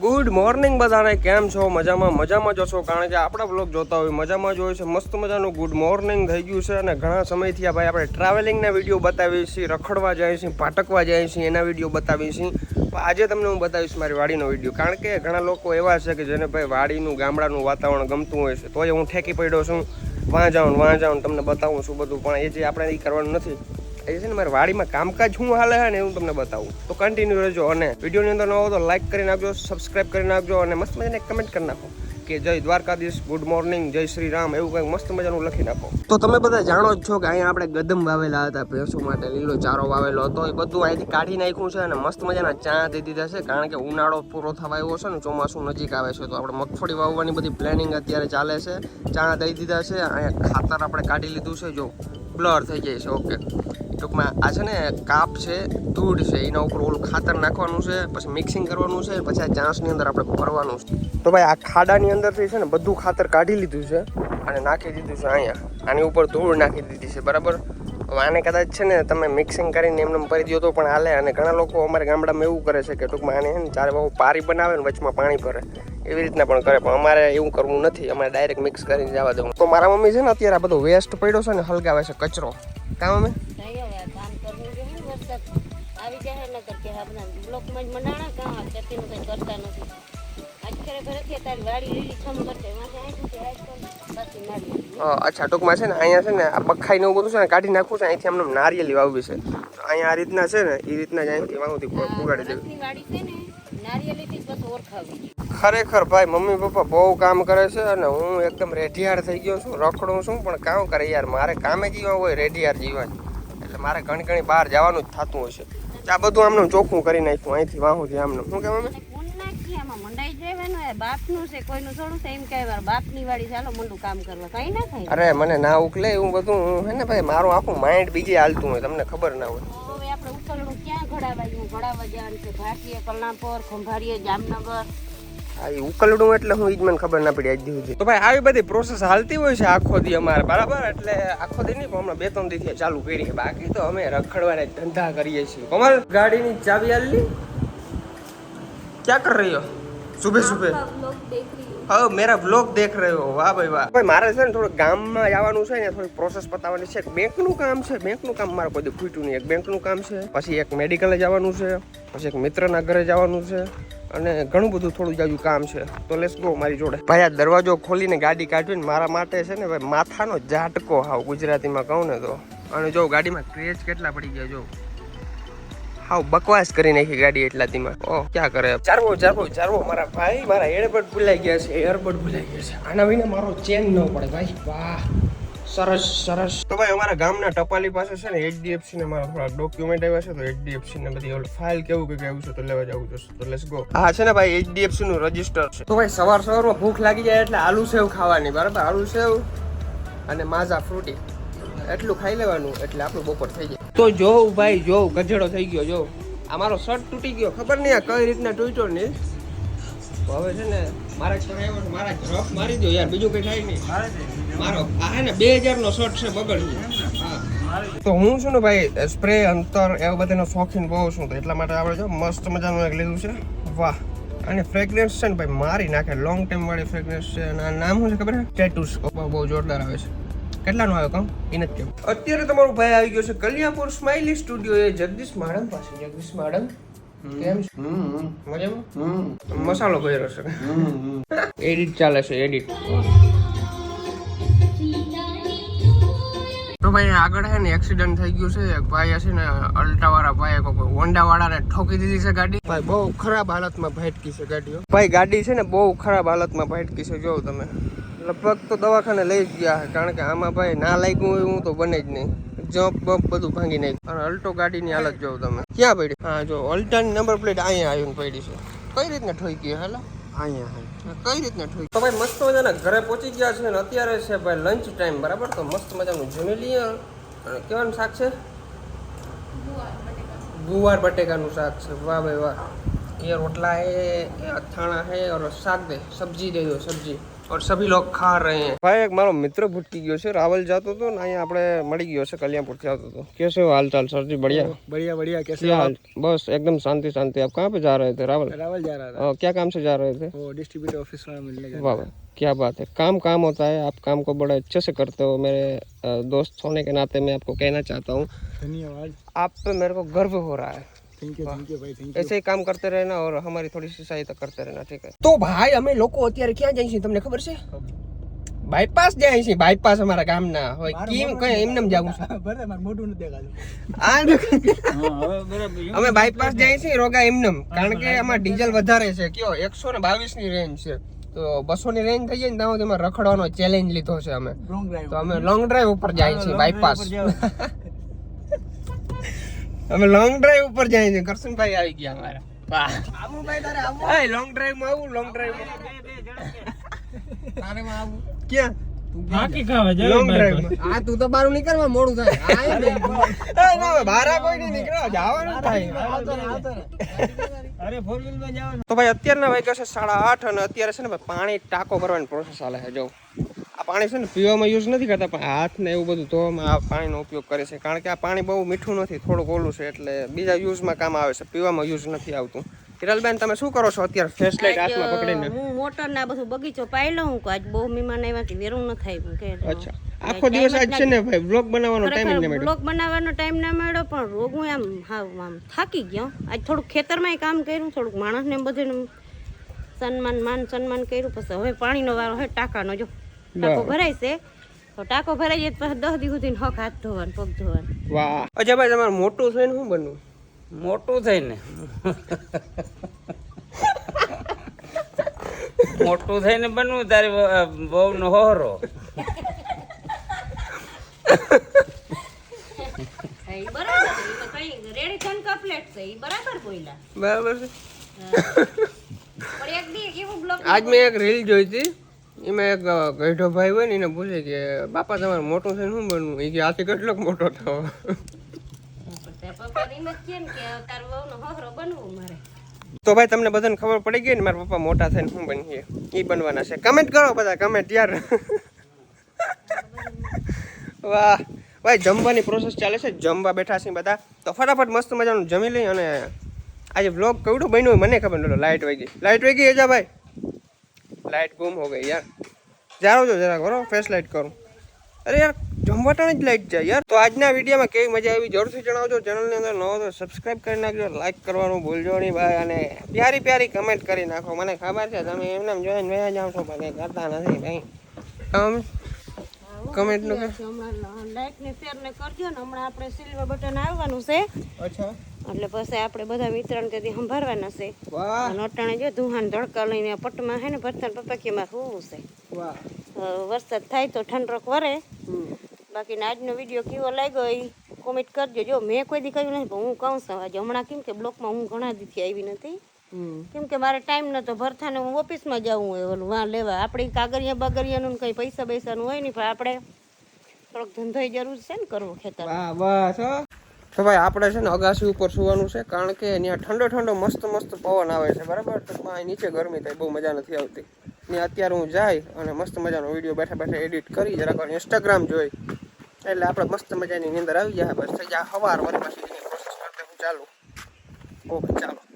Good morning બધાને, કેમ છો? મજામાં મજામાં જ છો કારણ કે આપણા બ્લોગ જોતા હોય, મજામાં જ હોય છે. મસ્ત મજાનું ગુડ મોર્નિંગ થઈ ગયું છે. અને ઘણા સમયથી આ ભાઈ આપણે ટ્રાવેલિંગના વીડિયો બતાવીએ છીએ, રખડવા જાય છીએ, પાટકવા જાય છીએ, એના વીડિયો બતાવીએ છીએ. આજે તમને હું બતાવીશ મારી વાડીનો વીડિયો કારણ કે ઘણા લોકો એવા છે કે જેને ભાઈ વાડીનું, ગામડાનું વાતાવરણ ગમતું હોય છે. તોય હું ઠેકી પડ્યો છું. વાં જાઉં વાં જાઉં તમને બતાવું છું બધું. પણ એ જે આપણે એ કરવાનું નથી. એ છે ને મારી વાડીમાં કામકાજ શું હાલે છે ને એવું તમને બતાવું. તો કન્ટિન્યુ રહેજો અને વિડીયોની અંદર ન હો તો લાઈક કરી નાખજો સબસ્ક્રાઇબ કરી નાખજો અને મસ્ત મજાને કમેન્ટ કરી નાખો કે જય દ્વારકાધીશ ગુડ મોર્નિંગ જય શ્રી રામ, એવું કંઈક મસ્ત મજાનું લખી નાખો. તો તમે બધા જાણો જ છો કે અહીંયા આપણે ગદમ વાવેલા હતા, ભેંસો માટે લીલો ચારો વાવેલો હતો. એ બધું અહીંથી કાઢી નાખ્યું છે અને મસ્ત મજાના ચા દઈ દીધા છે, કારણ કે ઉનાળો પૂરો થવા આવ્યો છે ને, ચોમાસું નજીક આવે છે, તો આપણે મગફળી વાવવાની બધી પ્લાનિંગ અત્યારે ચાલે છે. ચા દઈ દીધા છે, અહીંયા ખાતર આપણે કાઢી લીધું છે, જો બ્લર થઈ જાય છે ઓકે ટૂંકમાં આ છે ને કાપ છે, ધૂળ છે, એના ઉપર ઓલું ખાતર નાખવાનું છે, પછી મિક્સિંગ કરવાનું છે, પછી આ ચાંસની અંદર આપણે ભરવાનું છે. તો ભાઈ આ ખાડાની અંદરથી છે ને બધું ખાતર કાઢી લીધું છે અને નાખી દીધું છે અહીંયા. આની ઉપર ધૂળ નાખી દીધી છે, બરાબર? હવે આને કદાચ છે ને તમે મિક્સિંગ કરીને એમને ભરી દો તો પણ હાલે. અને ઘણા લોકો અમારા ગામડામાં એવું કરે છે કે ટૂંકમાં આને છે ને ચારે બહુ પારી બનાવે ને વચમાં પાણી ભરે. એવી રીતના પણ કરે, પણ અમારે એવું કરવું નથી. અમારે ડાયરેક્ટ મિક્સ કરીને જવા દઉં તો મારા મમ્મી છે ને અત્યારે આ બધો વેસ્ટ પડ્યો છે ને હલગાવે છે કચરો. કામ અમે અચ્છા, ટૂંકમાં છે ને, અહીંયા છે ને, આ પખાઈ ને બધું છે ને, કાઢી નાખવું છે, અહીંથી અમને નારિયેલી વાવવી છે. અહીંયા આ રીતના છે ને એ રીતના જ અહીંથી વાવતી ઉગાડી દેવી ખરેખર ભાઈ, મમ્મી પપ્પા બહુ કામ કરે છે અને હું એકદમ રેઢિયાર થઈ ગયો છું, રખડું છું, પણ કામ કરે યાર, મારે કામે જીવા હોય, રેઢિયાર જીવાય એટલે મારે ઘણી ઘણી બહાર જવાનું જ થતું હોય છે. આ બધું આમને ચોખ્ખું કરી નાખ્યું અહીંથી વાહુથી આમને શું કામ કરવા. કાંઈ ના થાય. અરે મને ના ઉકલે એવું બધું. હે ને ભાઈ મારું આખું માઇન્ડ બીજે હાલતું હોય તમને ખબર ના હોય. આપણે ઉકલણું ક્યાં ઘડાવાયું? ઘડાવા જવાનું છે ભાટીએ કલ્લાપોર ખંભાળીએ જામનગર. આ ઉકલડું એટલે હું ઈજ મને ખબર ના પડી આજ સુધી તો ભાઈ આવી બધી પ્રોસેસ હાલતી હોય છે આખો દી અમારે બરાબર? એટલે આખો દી નહીં પણ હમણાં બે ત્રણ દી ચાલુ કરી બાકી તો અમે રખડવાના ધંધા કરીએ છીએ. અમારે ગાડીની ચાવી આલી ક્યાં કર રહ્યો? સુભે સુબહ હા મેરા બ્લોગ દેખ રહ્યો. વાહ ભાઈ વાહ. ભાઈ મારે છે ને થોડું ગામમાં જવાનું છે ને થોડી પ્રોસેસ પતાવવાની છે. બેંકનું કામ છે બેંકનું કામ મારે કોઈ ફૂટ્યું નહીં. એક બેંકનું કામ છે પછી એક મેડિકલે જવાનું છે પછી એક મિત્રના ઘરે જવાનું છે. અને ઘણું બધું થોડું જાજુ કામ છે. તો લેસ ગો મારી જોડે. ભાઈ, આ દરવાજો ખોલીને ગાડી કાઢવીને મારા માટે છે ને ભાઈ, માથાનો ઝાટકો હાવ ગુજરાતીમાં કહું ને તો. અને જો ગાડીમાં ક્રેજ કેટલા પડી ગયા જો. હાવ બકવાસ કરી નાખી ગાડી એટલાતીમાં ઓ, ક્યાં કરે? ચારવો ચારવો ચારવો, મારા ભાઈ, મારા એરબડ ભૂલાઈ ગયા છે એરબડ ભૂલાઈ ગયા છે. આના વિના મારો ચેન ન પડે ભાઈ. વાહ. સરસ સરસ. તો ભાઈ અમારા ગામના ટપાલી પાસે છે ને એચડીએફસી ને મારા થોડા ડોક્યુમેન્ટ આવ્યા છે તો એચડીએફસી ને બધી ફાઇલ કેવું કે આવ્યું છે તો લેવા જવું જોશે. તો લેટ્સ ગો હા છે ને ભાઈ એચડીએફસી નું રજિસ્ટર છે. તો ભાઈ સવાર સવારમાં ભૂખ લાગી જાય એટલે આલુ સેવ ખાવાની બરાબર? આલુ સેવ અને માઝા ફ્રૂટી. એટલું ખાઈ લેવાનું એટલે આપણું બપોર થઈ જાય. તો જોઉં ભાઈ જોઉં ગજેડો થઈ ગયો જો. આ મારો શર્ટ તૂટી ગયો ખબર નહીં આ કઈ રીતના તૂટ્યો નહીં તો હવે છે ને મારા મારા ડ્રોપ મારી દો યાર બીજું કઈ થાય નહીં. મારો આ હે ને બે હજાર નો શર્ટ છે બગડ તો હું છું ને ભાઈ સ્પ્રે અંતર એવા બધાનો શોખીન બહુ છું. તો એટલા માટે આપણે જો મસ્ત મજાનું એક લીધું છે. વાહ. અને ફ્રેગરન્સ છે ને ભાઈ મારી નાખે. લોંગ ટાઈમ વાળી ફ્રેગરન્સ છે. અને નામ શું છે ખબર છે? ટેટુસ બહુ જોરદાર આવે છે. કેટલાનો આવ્યો કામ? એ નથી કેવું અત્યારે તમારો ભાઈ આવી ગયો છે કલ્યાપુર સ્માઇલી સ્ટુડિયો એ જગદીશ મેડમ પાસે. જગદીશ મેડમ કેમ છે? મજામાં? મસાલો કર્યો છે. એડિટ ચાલે છે એડિટ ભાઈ આગળ છે ને એક્સિડન્ટ થઈ ગયું છે એક ભાઈ છે ને અલ્ટા વાળા ભાઈ કોઈ હોન્ડા વાળાને ઠોકી દીધી છે ગાડી. ભાઈ બહુ ખરાબ હાલતમાં ભટકી છે ગાડીઓ. ભાઈ ગાડી છે ને બહુ ખરાબ હાલતમાં ભટકી છે જોઉં તમે. લગભગ તો દવાખાને લઈ જ ગયા કારણ કે આમાં ભાઈ ના લાગ્યું હોય હું તો બને જ નહીં. જમ્પ બમ્પ બધું ભાંગી નાખ્યું. અને અલ્ટો ગાડીની હાલત જોઉં તમે. ક્યાં પડી? હા જો અલ્ટાની નંબર પ્લેટ અહીંયા આવીને પડી છે. કઈ રીતના ઠોકી હાલો? અહીંયા કઈ રીતના ઠોઈ? તો ભાઈ મસ્ત મજાના ઘરે પહોંચી ગયા છે ને અત્યારે છે ભાઈ લંચ ટાઈમ બરાબર? તો મસ્ત મજાનું જમી લઈએ અને કેવાનું શાક છે? ગુવાર બટેકાનું શાક છે. વાહ ભાઈ વાહ. એ રોટલા હે અથાણા હે ઓર શાક દે સબ્જી દેજો સબ્જી. और सभी लोग खा रहे हैं ભાઈ એક મારો મિત્ર ભૂટકી ગયો છે રાવલ જતો હતો ને અહીંયા આપણે મળી ગયો છે કલ્યાણપુરથી આવતો હતો कैसे हो हाल चाल सर जी बढ़िया बढ़िया बढ़िया कैसे क्या हाल बस एकदम शांति शांति आप कहाँ पे जा रहे थे रावल रावल जा रहा था अ, क्या काम से जा रहे थे वो डिस्ट्रीब्यूटर ऑफिस में मिलने जा वाह वाह क्या बात है काम काम होता है आप काम को बड़े अच्छे से करते हो मेरे अ, दोस्त होने के नाते मैं आपको कहना चाहता हूँ धन्यवाद आप पे मेरे को गर्व हो रहा है थैंक यू थैंक यू भाई थैंक ऐसे ही काम करते रहना और हमारी थोड़ी सी सहायता करते रहना ठीक है તો ભાઈ અમે લોકો અત્યારે ક્યાં જઈએ છીએ તમને ખબર છે બાયપાસ જાય છે બાયપાસ અમારા ગામના હોય કેમ કઈ એમને જાવું છે यू बराबर मार मोटू નથી દેખાતું આ દેખો. અમે બાયપાસ જાય છે રોગા એમનેમ કારણ કે આમાં ડીઝલ વધારે છે કયો એકસો ને બાવીસ ની રેન્જ છે તો બસો ની રેન્જ થઈ જાય ને ત્યાં એમાં રખડવાનો ચેલેન્જ લીધો છે અમે રોંગ ડ્રાઈવ તો અમે લોંગ ડ્રાઈવ ઉપર જાય છે બાયપાસ અમે લોંગ ડ્રાઈવ ઉપર જાય છે. કરશનભાઈ આવી ગયા અમારા. વાહ. લોંગ ડ્રાઈવમાં આવું લોંગ ડ્રાઈવ તારે માં આવું. ક્યાં? લોંગ ડ્રાઈવમાં. આ તું તો બારું નીકળવા મોડું થાય. આ એ ને. એ ના બારા કોઈ નહીં નીકળો જવાનું થાય. અરે ફોર વ્હીલમાં જાવ તો ભાઈ અત્યારના વાગ્યા છે સાડા આઠ અને અત્યારે છે ને પાણી ટાંકો કરવાની પ્રોસેસ ચાલે છે જો. પાણી છે ને પીવામાં યુઝ નથી કરતા પણ હાથ ને એવું બધું ધોવામાં આ પાણીનો ઉપયોગ કરે છે કારણ કે આ પાણી બહુ મીઠું નથી થોડુંક ઓલું છે એટલે બીજા યુઝમાં કામ આવે છે. પીવામાં યુઝ નથી આવતું. હિરલબેન તમે શું કરો છો અત્યારે? ફ્લેશલાઇટ હાથમાં પકડીને. હું મોટર ના બધું બગીચો પાયલો લઉં કે આજ બહુ મહેમાન આવ્યા કે વેરું ન થાય કે. અચ્છા. આખો દિવસ આજ છે ને ભાઈ બ્લોગ બનાવવાનો ટાઈમ ન મળ્યો. બ્લોગ બનાવવાનો ટાઈમ ના મળ્યો પણ રોગ હું આમ હા આમ થાકી ગયો. આજ થોડુંક ખેતરમાં કામ કર્યું થોડુંક માણસને બધે સન્માન માન સન્માન કર્યું પછી હવે પાણીનો વારો હે ટાંકાનો જો. ટાંકો ભરાય છે. તો ટાંકો ભરાઈ જાય તો પછી દસ દિવસ સુધી હક હાથ ધોવાનું પગ ધોવાનું. વાહ. અજયભાઈ તમારે મોટું થઈને શું બનવું? મોટું થઈને. મોટું થઈને બનવું તારે બહુ નો હોરો બરાબર છે. ઈ તો કઈ રેડી થઈને કપલેટ છે ઈ બરાબર બોલ્યા. બરાબર છે. પણ એક દી કેવું બ્લોક આજ મેં એક રીલ જોઈ હતી. એમાં એક ગઈઢો ભાઈ હોય ને એને પૂછે કે બાપા તમારે મોટું છે શું બનવું? એ કે આથી કેટલો મોટો થવો. તો ભાઈ તમને બધાને ખબર પડી ગઈ ને મારા પપ્પા મોટા થઈને શું બનીએ? એ બનવાના છે. કમેન્ટ કરો બધા કમેન્ટ યાર. વાહ. ભાઈ જમવાની પ્રોસેસ ચાલે છે. જમવા બેઠા છે બધા. તો ફટાફટ મસ્ત મજાનું જમી લઈ અને આજે વ્લોગ કેવડું બન્યું મને ખબર નહોતો લાઇટ વહી ગઈ લાઇટ વાગી એજા ભાઈ. લાઇટ ગુમ હો ગઈ યાર. જારો છો જરા કરો ફેસ લાઇટ કરું. અરે યાર જમવાટાણે જ લાઈટ જાય યાર. તો આજના વિડીયોમાં કેવી મજા આવી જરૂરથી જણાવજો. ચેનલની અંદર નવો તો સબસ્ક્રાઇબ કરી નાખજો. લાઈક કરવાનું ભૂલજો નહીં ભાઈ અને પ્યારી પ્યારી કમેન્ટ કરી નાખો. મને ખબર છે તમે એમને એમ જોઈને મેં જાઓ છો પણ કંઈ કરતા નથી ભાઈ આમ કમેન્ટનું લાઈક ને શેર ને કરજો ને. હમણાં આપણે સિલ્વર બટન આવવાનું છે. અચ્છા. એટલે પછી આપણે બધા મિત્રોને તેથી સંભાળવાના છે. નોટાણે જો ધુહાન ધડકા લઈને પટમાં હે ને ભરતા પપાકીમાં હોવું છે? વરસાદ થાય તો ઠંડક વરે. હમ. બાકી આજનો વીડિયો કેવો લાગ્યો એ કોમેન્ટ કરજો. જો મેં કોઈ દી કહ્યું નથી પણ હું કહું છું. આજે હમણાં કેમ કે બ્લોકમાં હું ઘણા દીથી આવી નથી. કેમ કે મારે ટાઈમ નતો ભરથાને હું ઓફિસમાં જવું હોય. ઓલું વાં લેવા. આપણે કાગરિયા બાગરિયાનું કંઈ પૈસા પૈસાનું હોય નહીં પણ આપણે થોડોક ધંધો જરૂર છે ને કરવો ખેતર બસ તો ભાઈ, આપણે છે ને અગાસી ઉપર સુવાનું છે, કારણ કે ત્યાં ઠંડો ઠંડો મસ્ત મસ્ત પવન આવે છે, બરાબર? તો અહીં નીચે ગરમી થાય, બહુ મજા નથી આવતી. ને અત્યારે હું જાય અને મસ્ત મજાનો વીડિયો બેઠા બેઠા એડિટ કરી, જરાક ઇન્સ્ટાગ્રામ જોઈ. એટલે આપણે મસ્ત મજાની નીંદર આવી જાય બસ થઈ જાય હવાર વળી પછી ચાલુ. ઓકે, ચાલો.